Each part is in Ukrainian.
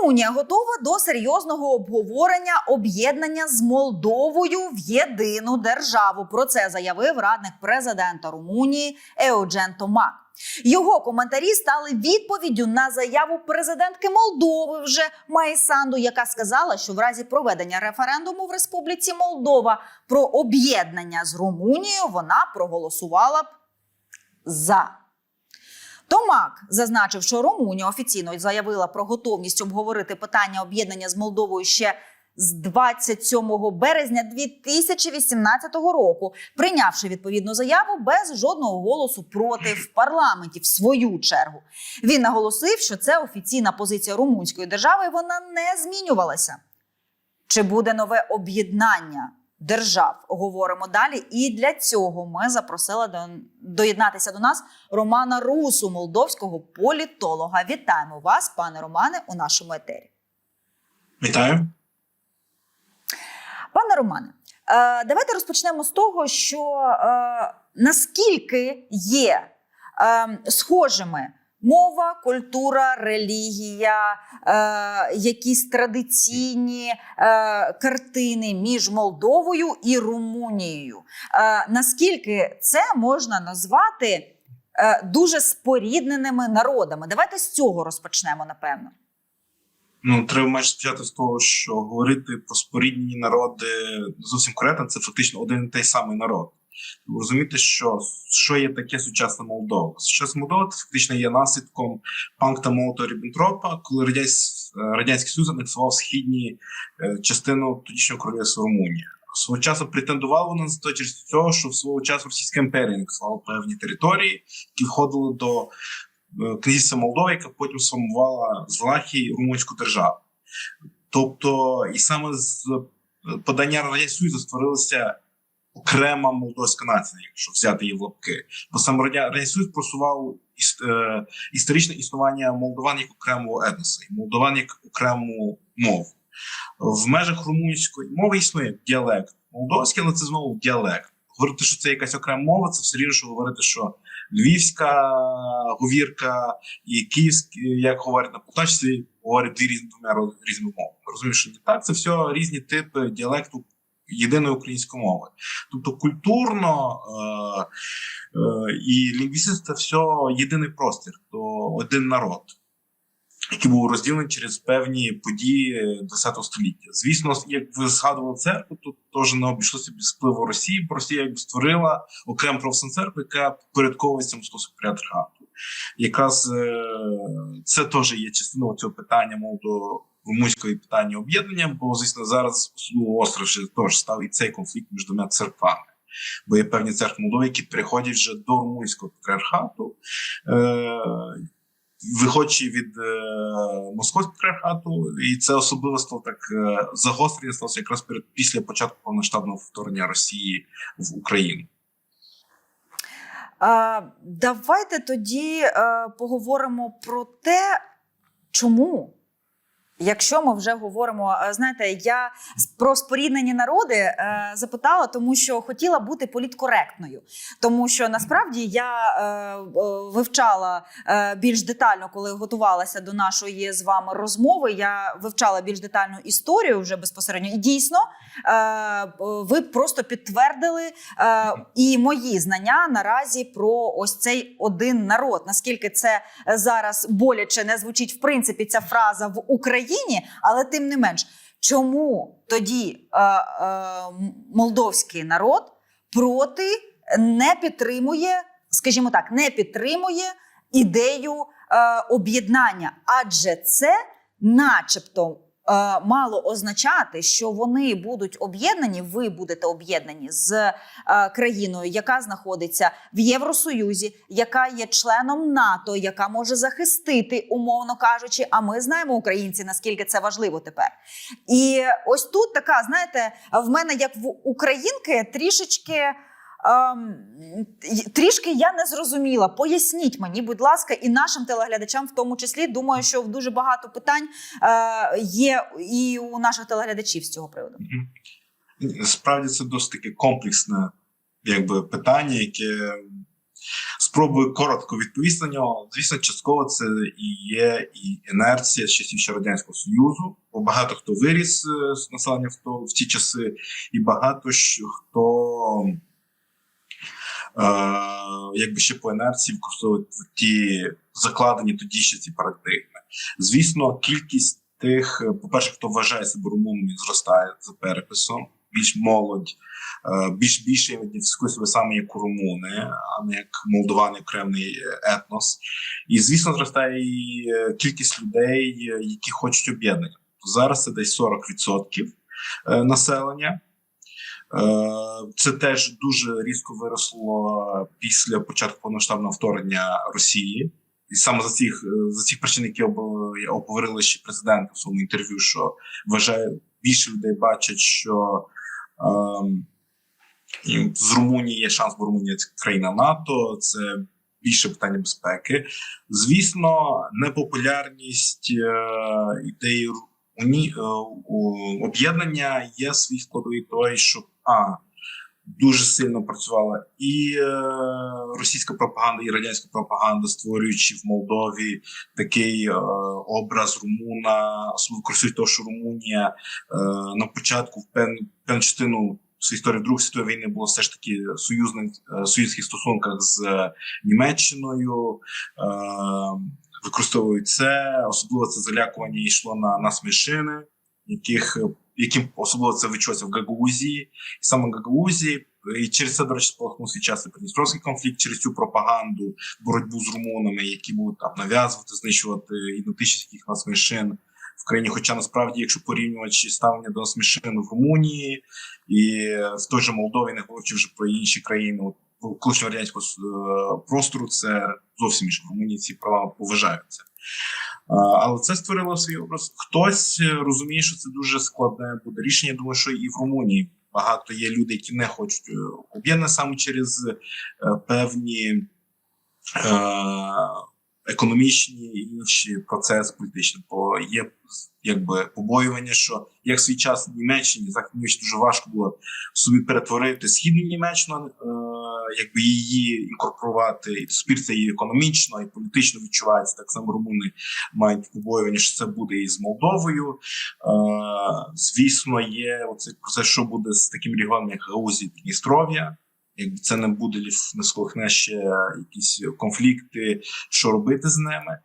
Румунія готова до серйозного обговорення об'єднання з Молдовою в єдину державу. Про це заявив радник президента Румунії Еоджен Томак. Його коментарі стали відповіддю на заяву президентки Молдови вже Майї Санду, яка сказала, що в разі проведення референдуму в Республіці Молдова про об'єднання з Румунією вона проголосувала б за. Томак зазначив, що Румунія офіційно заявила про готовність обговорити питання об'єднання з Молдовою ще з 27 березня 2018 року, прийнявши відповідну заяву без жодного голосу проти в парламенті. В свою чергу він наголосив, що це офіційна позиція румунської держави, вона не змінювалася. Чи буде нове об'єднання держав? Говоримо далі. І для цього ми запросили до доєднатися до нас Романа Русу, молдовського політолога. Вітаємо вас, пане Романе, у нашому етері. Вітаю. Пане Романе, е, давайте розпочнемо з того, що е, наскільки є е, схожими мова, культура, релігія, е, якісь традиційні е, картини між Молдовою і Румунією. Е, наскільки це можна назвати е, дуже спорідненими народами? Давайте з цього розпочнемо, напевно. Ну, треба майже почати з того, що говорити про споріднені народи зовсім коректно, це фактично один і той самий народ. Ви розумієте, що, що є таке сучасна Молдова? Сучасна Молдова це фактично є наслідком панкта Молотова Ріббентропа, коли Радянсь, Радянський Союз анексував східні е, частину тодішнього королівства Румунії. Свого часу претендував вона на це через того, що в свого часу Російська імперія анексувала певні території, які входили до е, князівства Молдови, яка потім сформувала з Валахії румунську державу. Тобто, і саме з е, подання Радянського Союзу створилася окрема молдовська нація, якщо взяти її в лапки. Бо Радя- Радянський Союз просував іс- е, історичне існування молдован як окремого етноса, і молдован як окрему мову. В межах румунської мови існує діалект молдовський, але це знову діалект. Говорити, що це якась окрема мова, це все рівно, що говорити, що львівська говірка і київська, як говорять на Полтавщині, говорять дві різні двома різними мовами. Розумієш, що не так, це все різні типи діалекту єдиної української мови. Тобто культурно е, е, і лінгвістично це все єдиний простір, то один народ, який був розділений через певні події ХХ століття. Звісно, як ви згадували церкву, то теж не обійшлося без впливу Росії, Росія якби створила окрему православну церкву, яка підпорядковується московському патріархату. Якраз е, це теж є частиною цього питання молодо румунської питання об'єднання, бо звісно зараз особливо остро теж став і цей конфлікт між двома церквами. Бо є певні церкви Молдови, які переходять вже до румунського патріархату, е, виходячи від е, московського патріархату, і це особливо стало так е, загострення сталося якраз перед після початку повноштабного вторгнення Росії в Україну. А, давайте тоді е, поговоримо про те, чому. Якщо ми вже говоримо, е, знаєте, я про споріднені народи е, запитала, тому що хотіла бути політкоректною. Тому що насправді я е, вивчала більш детально, коли готувалася до нашої з вами розмови. Я вивчала більш детальну історію вже безпосередньо. І дійсно, ви просто підтвердили і мої знання наразі про ось цей один народ. Наскільки це зараз боляче не звучить в принципі ця фраза в Україні, але тим не менш, чому тоді е, е, молдовський народ проти не підтримує, скажімо так, не підтримує ідею е, об'єднання, адже це, начебто, мало означати, що вони будуть об'єднані, ви будете об'єднані з е, країною, яка знаходиться в Євросоюзі, яка є членом НАТО, яка може захистити, умовно кажучи. А ми знаємо, українці, наскільки це важливо тепер. І ось тут така, знаєте, в мене як в українки трішечки. Ем, трішки я не зрозуміла. Поясніть мені, будь ласка, і нашим телеглядачам, в тому числі. Думаю, що дуже багато питань е, є і у наших телеглядачів з цього приводу. Справді це досить таке комплексне якби, питання, яке Спробую коротко відповісти на нього. Звісно, частково це і є і інерція з часів ще радянського союзу. Бо багато хто виріс е, з населення в то в ті часи, і багато хто якби ще по інерції використовують ті закладені тоді ще ці парадигми. Звісно, кількість тих, е, по-перше, хто вважає себе румунами, зростає за переписом. Більш молодь, е, більш більше ідентифікує себе саме як румуни, а не як молдовани, окремий етнос. І звісно, зростає і е, кількість людей, е, які хочуть об'єднання. Зараз це десь 40% е, населення. Е, Це теж дуже різко виросло після початку повноштабного вторгнення Росії. І саме за цих за цих причин, які об- обговорили ще президент у своєму інтерв'ю, що вважає більше людей бачать, що ем, з Румунії є шанс, бо Румунія це країна НАТО, це більше питання безпеки. Звісно, непопулярність е, ідеї е, у- об'єднання є свій складовий той, що а дуже сильно працювала і е, російська пропаганда, і радянська пропаганда, створюючи в Молдові такий е, образ Румуна, особливо користують того, що Румунія е, на початку в певну частину своєї історії Другої світової війни було все ж таки союзних е, союзних стосунках з Німеччиною. Використовують це, особливо це залякування йшло на насмішини, яких яким особливо це відчулося в Гагаузії, і саме Гагаузії. І через це, до речі, спалахнув свій час і Придністровський конфлікт через цю пропаганду, боротьбу з румунами, які будуть там нав'язувати, знищувати ідентичність яких насмішин в країні. Хоча насправді, якщо порівнювати ставлення до насмішин в Румунії і в той же Молдові, не говорячи вже про інші країни, колишнього радянського е, простору, це зовсім інше. В Румунії ці права поважаються. Але це створило свій образ. Хтось е, розуміє, що це дуже складне буде рішення. Думаю, що і в Румунії багато є люди, які не хочуть е, об'єднання саме через е, певні е, економічні інші процеси політичні. Бо є якби побоювання, що як свій час в Німеччині Німеччині дуже важко було собі перетворити східну Німеччину, е, якби її інкорпорувати, і це і економічно, і політично відчувається. Так само румуни мають побоювання, що це буде і з Молдовою. Е, звісно, є оцей процес, що буде з таким регіоном, як Гаузі Придністров'я. Якби це не буде не сколихне ще якісь конфлікти, що робити з ними. Е,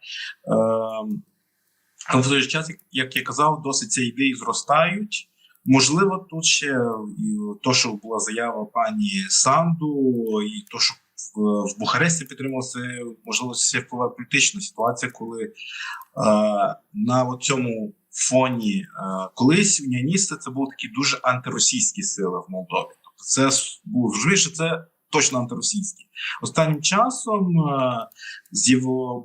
але в той же час, як- я казав, досить ці ідеї зростають. Можливо, тут ще і то, що була заява пані Санду, і то, що в, Бухаресті підтрималося, можливо, це впливає політична ситуація, коли е, на цьому фоні е, колись уніоністи це були такі дуже антиросійські сили в Молдові. Тобто, це було що це точно антиросійські. Останнім часом е,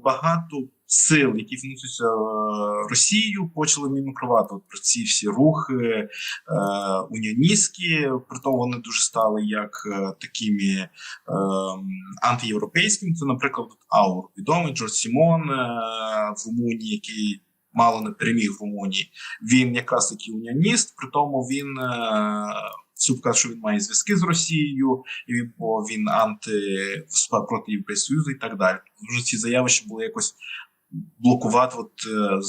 багато сил, які фінансуються е, Росією, почали мімікрувати от про ці всі рухи е, уніоністські. Притом вони дуже стали як е, такими антиєвропейськими. Це, наприклад, Аур відомий Джордж Сімон в Румунії, який мало не переміг в Румунії. Він якраз таки уніоніст, при тому він. Е, каже, що він має зв'язки з Росією, бо він анти проти Європейського Союзу і так далі. Дуже ці заяви ще були якось блокувати от, е,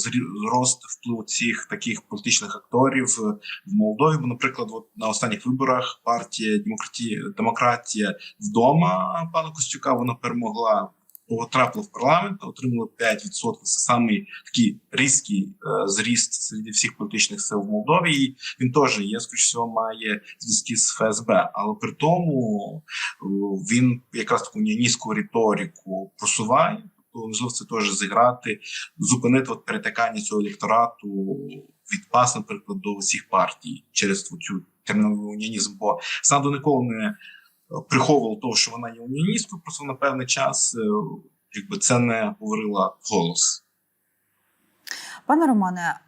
зрост впливу цих таких політичних акторів е, в Молдові. Бо, наприклад, от на останніх виборах партія демократія, демократія вдома пана Костюка вона перемогла. Потрапила в парламент, отримала 5%. Це самий такий різкий е, зріст серед всіх політичних сил в Молдові. І він теж є, скоріш всього, має зв'язки з ФСБ, але при тому е, він якраз таку уніоністську риторику просуває. Тобто, можливо, це теж зіграти, зупинити от перетикання цього електорату від пас, наприклад, до всіх партій через цю терміновий уніонізм. Бо Санду ніколи не приховував того, що вона є уніоністкою, просто на певний час, е, якби це не говорила голос. Пане Романе,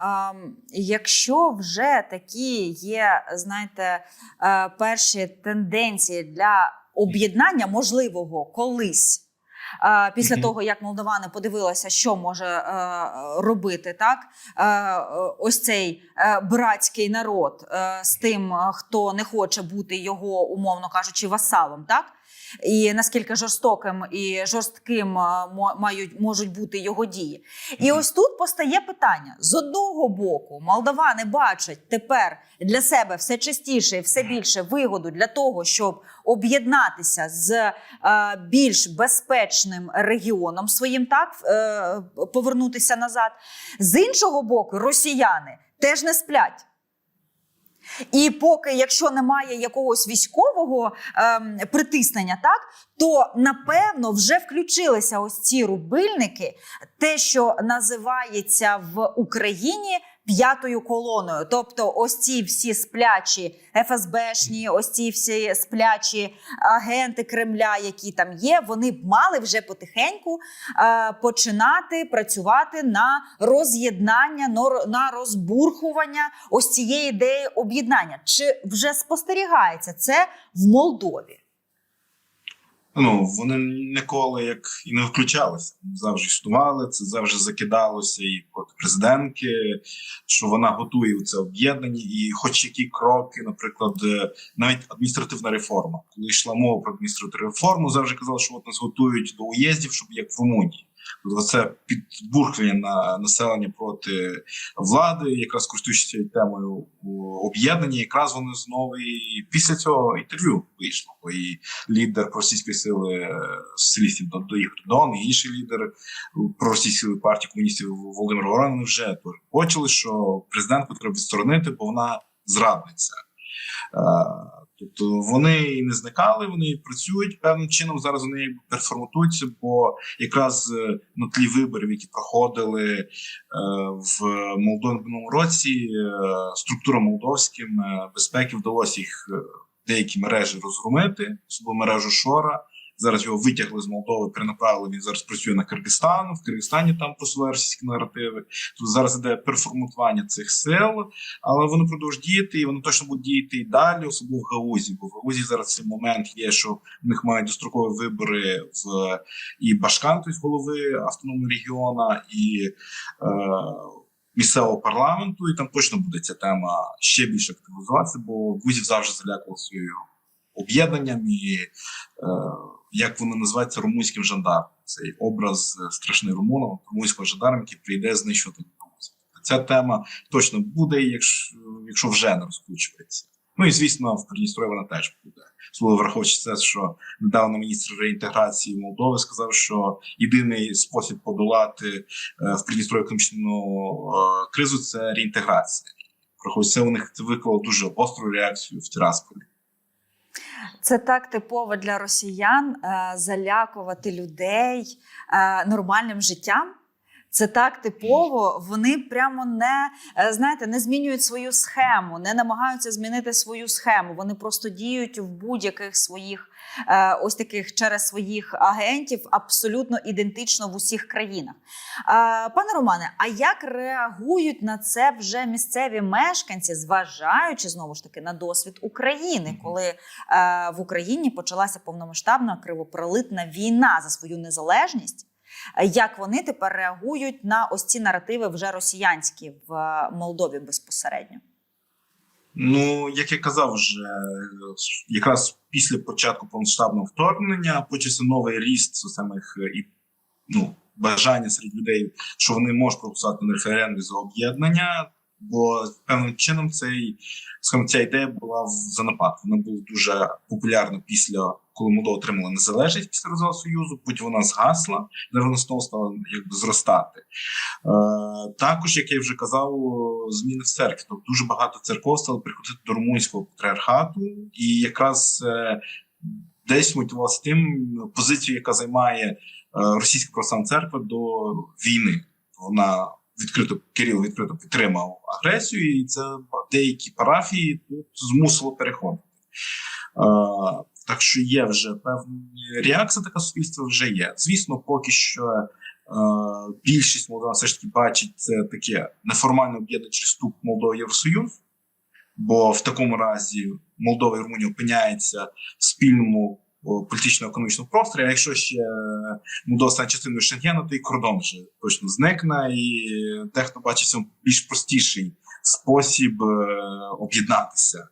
якщо вже такі є, знаєте, е, перші тенденції для об'єднання можливого колись. Е, Після того, як молдавани подивилися, що може е, робити, так? Е, ось цей братський народ з тим, хто не хоче бути його, умовно кажучи, васалом, так і наскільки жорстоким і жорстким е, мають можуть бути його дії. І ось тут постає питання: з одного боку, молдавани бачать тепер для себе все частіше і все більше вигоду для того, щоб об'єднатися з е, більш безпечним регіоном своїм, так е, повернутися назад. З іншого боку, росіяни теж не сплять. І поки, якщо немає якогось військового ем, притиснення, так то напевно вже включилися ось ці рубильники, те, що називається в Україні п'ятою колоною. Тобто, ось ці всі сплячі ФСБшні, ось ці всі сплячі агенти Кремля, які там є, вони б мали вже потихеньку е, починати працювати на роз'єднання, на розбурхування ось цієї ідеї об'єднання. Чи вже спостерігається це в Молдові? Ну вони ніколи як і не включалися. Завжди існували. Це завжди закидалося і проти президентки, що вона готує це об'єднання, і хоч які кроки, наприклад, е, навіть адміністративна реформа, коли йшла мова про адміністративну реформу, завжди казали, що от нас готують до уїздів, щоб як в Румунії. Тобто це на населення проти влади, якраз користуючись темою об'єднання, якраз вони знову і після цього інтерв'ю вийшло. Бо і лідер російської сили е, соціалістів до, до і інший лідер проросійської партії комуністів Володимир Воронин вже почали, що президентку треба відсторонити, бо вона зрадниця. Тобто вони і не зникали, вони працюють певним чином. Зараз вони якби переформатуються, бо якраз е, на тлі виборів, які проходили е, в Молдовному році, е, структура молдовським безпеки вдалося їх деякі мережі розгромити, особливо мережу Шора. Зараз його витягли з Молдови, перенаправили. Він зараз працює на Киргизстан. В Киргизстані там просуває наративи. Тут зараз іде переформатування цих сил, але вони продовжують діяти, і вони точно будуть діяти і далі, особливо в Гаузі. Бо в Гаузі зараз цей момент є, що в них мають дострокові вибори в і Башкан, тобто голови автономного регіона, і е, місцевого парламенту. І там точно буде ця тема ще більше активізуватися, бо Гузів завжди залякував своєю об'єднанням і е, як вони називаються румунським жандармом. Цей образ е, страшний румуна, румунського жандарма, який прийде знищувати Грузію. Ця тема точно буде, якщо, якщо вже не розкручується. Ну і звісно, в Придністрові вона теж буде. Особливо враховуючи це, що недавно міністр реінтеграції Молдови сказав, що єдиний спосіб подолати е, в Придністрові економічну е, кризу це реінтеграція. Враховуючи це, у них це викликало дуже гостру реакцію в Тирасполі. Це так типово для росіян е, залякувати людей е, нормальним життям. Це так типово. Вони прямо не е, знаєте, не змінюють свою схему, не намагаються змінити свою схему. Вони просто діють в будь-яких своїх е, ось таких через своїх агентів абсолютно ідентично в усіх країнах. Е, Пане Романе, а як реагують на це вже місцеві мешканці, зважаючи знову ж таки на досвід України, коли в Україні почалася повномасштабна кривопролитна війна за свою незалежність? Е, Як вони тепер реагують на ось ці наративи вже росіянські в е, Молдові безпосередньо? Ну, як я казав, вже якраз після початку повномасштабного вторгнення почався новий ріст самих е, і ну, бажання серед людей, що вони можуть проголосувати на референдумі за об'єднання. Бо певним чином цей скажімо, ця ідея була в занепад. Вона була дуже популярна після коли Молдова отримала незалежність після розвалу союзу. Потім вона згасла, де вона знову стала якби зростати. Е, також, як я вже казав, зміни в церкві. Тобто дуже багато церков стали приходити до румунського патріархату, і якраз е, десь мотивувалася тим позицією, яка займає е, російська православна церква до війни. Вона відкрито Кирил відкрито підтримав агресію, і це деякі парафії тут змусило переходити. Е, так що є вже певні реакція, така суспільства вже є. Звісно, поки що е, більшість молдаван все ж таки бачить це таке неформальне об'єднання через вступ Молдови Євросоюз, бо в такому разі Молдова і Румунія опиняються в спільному о, політично-економічному просторі. А якщо ще Молдова стане частиною Шенгену, то і кордон вже точно зникне, і дехто бачить цьому більш простіший спосіб е, об'єднатися, е,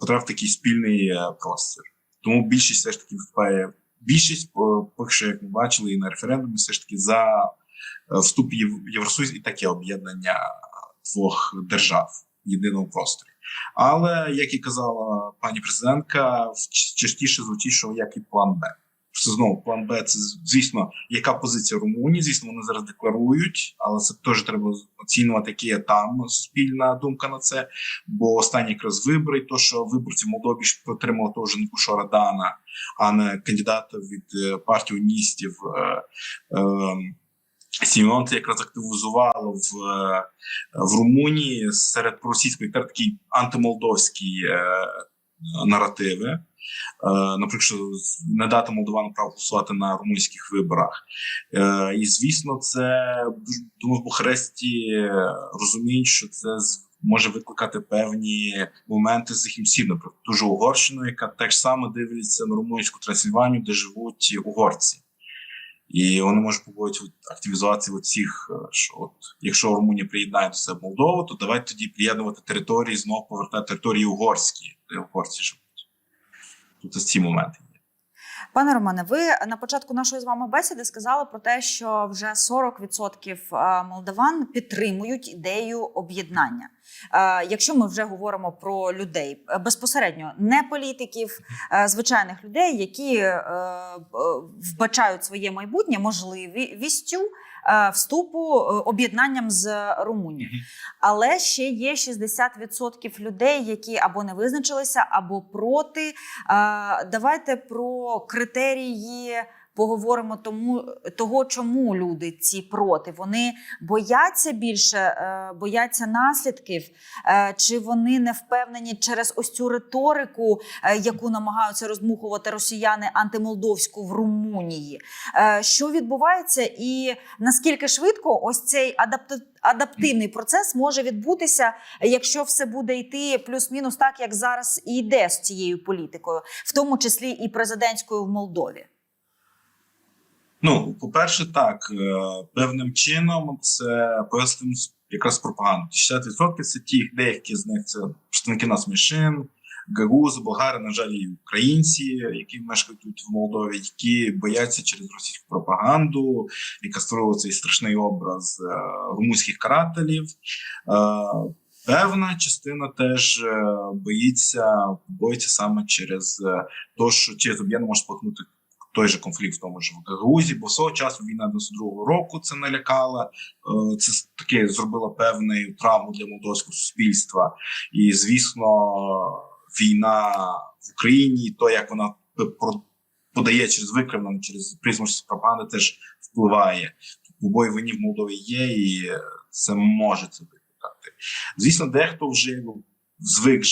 потрапити в такий спільний е, простір. Тому більшість все ж таки виступає. Більшість, поки що, як ми бачили, і на референдумі, все ж таки за е, вступ в Єв- Євросоюз і таке об'єднання двох держав єдиному просторі. Але як і казала пані президентка, частіше звучить, що як і план Б. Це знову план Б. Це звісно, яка позиція Румунії. Звісно, вони зараз декларують, але це теж треба оцінювати, які є там суспільна думка на це. Бо останні якраз вибори, то що виборці в Молдові ж підтримали того Жанку Шорадана, а не кандидата від е, партії уністів. Сімон це якраз активізувало в, е, в Румунії серед проросійської та такі антимолдовські е, наративи. Е, наприклад, не дати молдованам право голосувати на румунських виборах. Е, і звісно, це думаю, в Бухаресті е, розуміють, що це може викликати певні моменти з їхнім сім, наприклад, ту Угорщину, яка так само дивиться на румунську Трансильванію, де живуть угорці. І вони можуть побоювати активізувати оцих, е, що от якщо Румунія приєднає до себе Молдову, то давайте тоді приєднувати території, знову повертати території угорські, де угорці живуть. Ось ці моменти. Пане Романе, ви на початку нашої з вами бесіди сказали про те, що вже 40% е, молдаван підтримують ідею об'єднання. Е, Якщо ми вже говоримо про людей е, безпосередньо, не політиків, звичайних людей, які вбачають своє майбутнє можливістю вступу е, об'єднанням з Румунією. Але ще є 60% людей, які або не визначилися, або проти. Е, Давайте про критерії поговоримо тому, того, чому люди ці проти. Вони бояться більше, е, бояться наслідків, е, чи вони не впевнені через ось цю риторику, е, яку намагаються роздмухувати росіяни антимолдовську в Румунії. Що відбувається, і наскільки швидко ось цей адапта- адаптивний процес може відбутися, якщо все буде йти плюс-мінус так, як зараз і йде з цією політикою, в тому числі і президентською в Молдові. Ну, по-перше, так, е, певним чином це пояснимо якраз пропаганду. 60% це ті, деякі з них це представники нас меншин, гарузи, болгари, на жаль, і українці, які мешкають тут в Молдові, які бояться через російську пропаганду, яка створила цей страшний образ е, румунських карателів. Е, Певна частина теж боїться, боїться саме через те, що через об'єднання може споткнути той же конфлікт в тому ж в Гагаузі, бо свого часу війна 92-го року це налякала. Е, Це таке зробило певну травму для молдовського суспільства. І звісно, війна в Україні, то як вона подає через викривлення, через призму пропаганди, теж впливає. Побої війні в Молдові є, і е, це може це викликати. Звісно, дехто вже ну, звик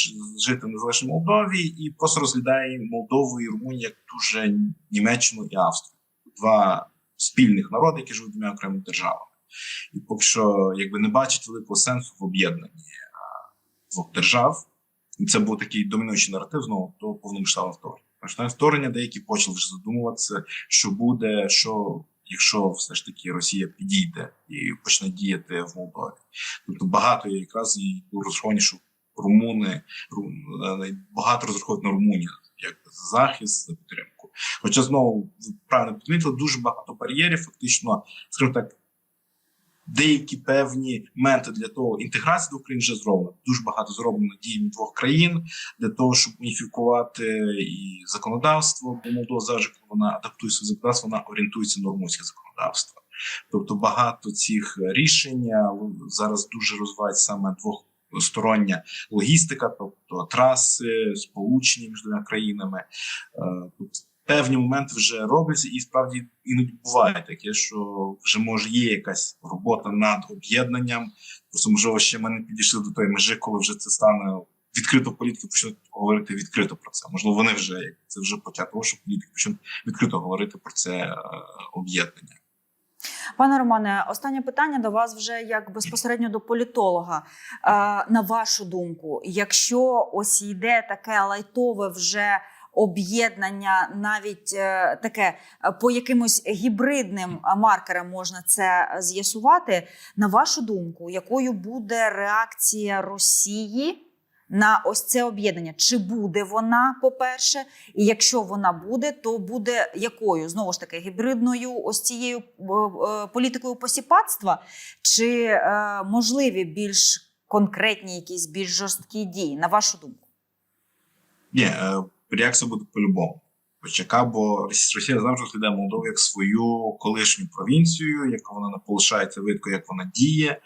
жити в незалежній Молдові і просто розглядає Молдову і Румунію як дуже Німеччину і Австрію. Два спільних народи, які живуть двома окремими державами. І поки що якби не бачить великого сенсу в об'єднанні двох держав. І це був такий домінуючий наратив знову до повномасштабного вторгнення. Повномасштабне вторгнення деякі почали вже задумуватися, що буде, що якщо все ж таки Росія підійде і почне діяти в Молдові. Тобто багато якраз і розраховані, що румуни рум- е, багато розраховують на Румунію як за захист, за підтримку. Хоча знову правильно підмітили, дуже багато бар'єрів, фактично, скажімо так, деякі певні моменти для того інтеграції до України вже зроблено. Дуже багато зроблено діями двох країн для того, щоб уніфікувати і законодавство, бо Молдова завжди, коли вона адаптує своє законодавство, вона орієнтується на румунське законодавство. Тобто багато цих рішень е, зараз дуже розвивають саме двостороння логістика, тобто траси, сполучення між двома країнами. Е, певні моменти вже робляться, і справді іноді буває таке, що вже може є якась робота над об'єднанням. Просто можливо, ще ми не підійшли до тої межі, коли вже це стане відкрито політики почнуть говорити відкрито про це. Можливо, вони вже це вже початок, що політики почнуть відкрито говорити про це е, об'єднання. Пане Романе, останнє питання до вас вже як безпосередньо до політолога. Е, На вашу думку, якщо ось йде таке лайтове вже об'єднання, навіть е, таке е, по якимось гібридним маркерам можна це з'ясувати. На вашу думку, якою буде реакція Росії на ось це об'єднання? Чи буде вона, по-перше, і якщо вона буде, то буде якою? Знову ж таки, гібридною ось цією е, е, політикою посіпацтва, чи е, можливі більш конкретні якісь більш жорсткі дії, на вашу думку? Ні, е, реакція буде по-любому. Почека, бо Росія завжди розглядає Молдову як свою колишню провінцію, як вона не полишається видко, як вона діє. Е,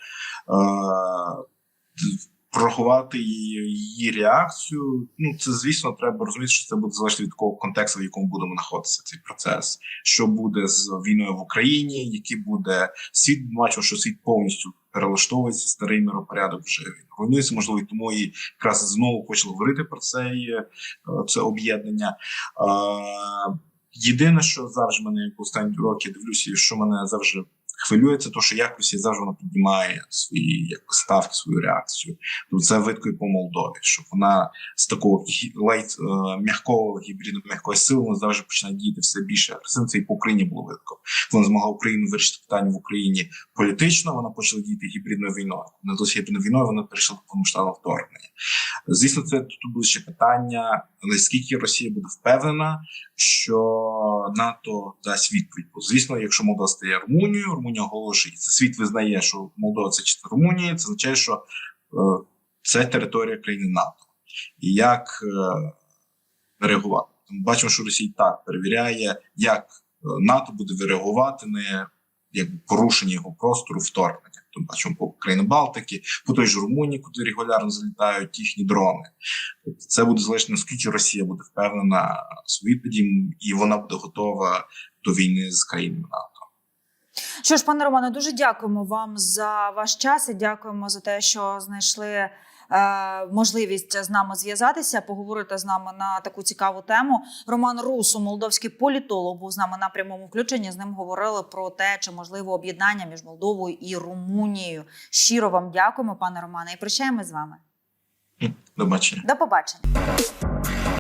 Прорахувати її, її реакцію. Ну, це звісно, треба розуміти, що це буде залежати від такого контексту, в якому будемо знаходитися цей процес. Що буде з війною в Україні, який буде світ, бачив, що світ повністю перелаштовується, старий миропорядок вже він руйнується. Можливо, і тому і якраз знову почали говорити про це, е, це об'єднання. Е, Єдине, що завжди мене як останні роки дивлюся, що мене завжди хвилює, це то, що якось завжди вона піднімає свої як ставки, свою реакцію. Тобто це видко і по Молдові, щоб вона з такого лайт е, м'якого гібридно м'якої сили вона завжди починає діяти все більше агресивно. Це і по Україні було видко. Вона змогла Україну вирішити питання в Україні політично. Вона почала діяти гібридною війною. Не досі гібридною війною вона перейшла до повномасштабного вторгнення. Звісно, це тут буде ще питання, наскільки Росія буде впевнена, що НАТО дасть відповідь. Бо звісно, якщо Молдова стає Румунією, Румунія оголошує, це світ визнає, що Молдова це частина Румунії, це означає, що е, це територія країни НАТО. І як е, реагувати? Ми бачимо, що Росія так перевіряє, як е, НАТО буде реагувати на якби порушення його простору вторгнення. Тобто бачимо по країни Балтики, по той же Румунії, куди регулярно залітають їхні дрони. Тобто це буде залежно, наскільки Росія буде впевнена в своїй відповіді, і вона буде готова до війни з країнами НАТО. Що ж, пане Романе, дуже дякуємо вам за ваш час і дякуємо за те, що знайшли е, можливість з нами зв'язатися, поговорити з нами на таку цікаву тему. Роман Русу, молдовський політолог, був з нами на прямому включенні. З ним говорили про те, чи можливо об'єднання між Молдовою і Румунією. Щиро вам дякуємо, пане Романе, і прощаємо з вами. До бачення. До побачення.